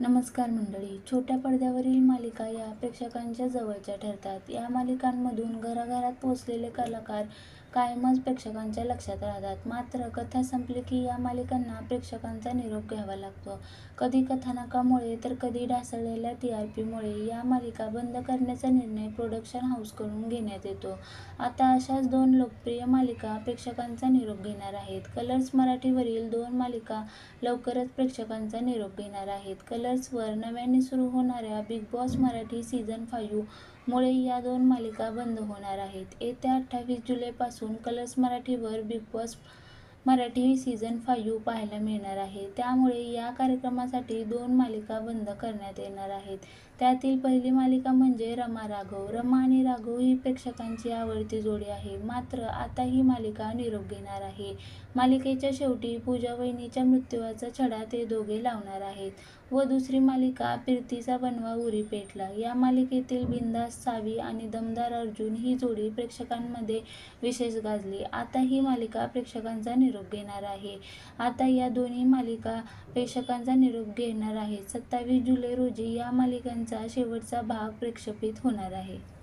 नमस्कार मंडळी छोट्या पडद्यावरील मालिका या प्रेक्षकांच्या जवळच्या ठरतात. या मालिकांमधून घराघरात पोचलेले कलाकार कायमच प्रेक्षकांच्या लक्षात राहतात. मात्र कथा संपली की या मालिकांना प्रेक्षकांचा निरोप घ्यावा लागतो. कधी कथानकामुळे तर कधी ढासळलेल्या टी आर पीमुळे या मालिका बंद करण्याचा निर्णय प्रोडक्शन हाऊसकडून घेण्यात येतो. आता अशाच दोन लोकप्रिय मालिका प्रेक्षकांचा निरोप घेणार आहेत. कलर्स मराठीवरील दोन मालिका लवकरच प्रेक्षकांचा निरोप घेणार आहेत. कलर्सवर नव्याने सुरू होणाऱ्या Bigg Boss Marathi season five मुळे या दोन मालिका बंद होणार आहेत. येत्या अठ्ठावीस जुलैपासून कलर्स मराठीवर Bigg Boss Marathi season five पाहायला मिळणार आहे. त्यामुळे या कार्यक्रमासाठी दोन मालिका बंद करण्यात येणार आहेत. त्यातील पहिली मालिका म्हणजे रमा राघव. रमा आणि राघव ही प्रेक्षकांची आवडती जोडी आहे. मात्र आता ही मालिका निरोप घेणार आहे. मालिकेच्या शेवटी पूजा वहिनीच्या मृत्यूचा छडा ते दोघे लावणार आहेत. व दुसरी मालिका फिरतीचा बनवा उरी पेटला. या मालिकेतील बिंदास सावी आणि दमदार अर्जुन ही जोडी प्रेक्षकांमध्ये विशेष गाजली. आता ही मालिका प्रेक्षकांचा निरोप घेणार आहे. आता या दोन्ही मालिका प्रेक्षकांचा निरोप घेणार आहे. सत्तावीस जुलै रोजी या मालिकांचा शेवटचा भाग प्रेक्षेपित होणार आहे.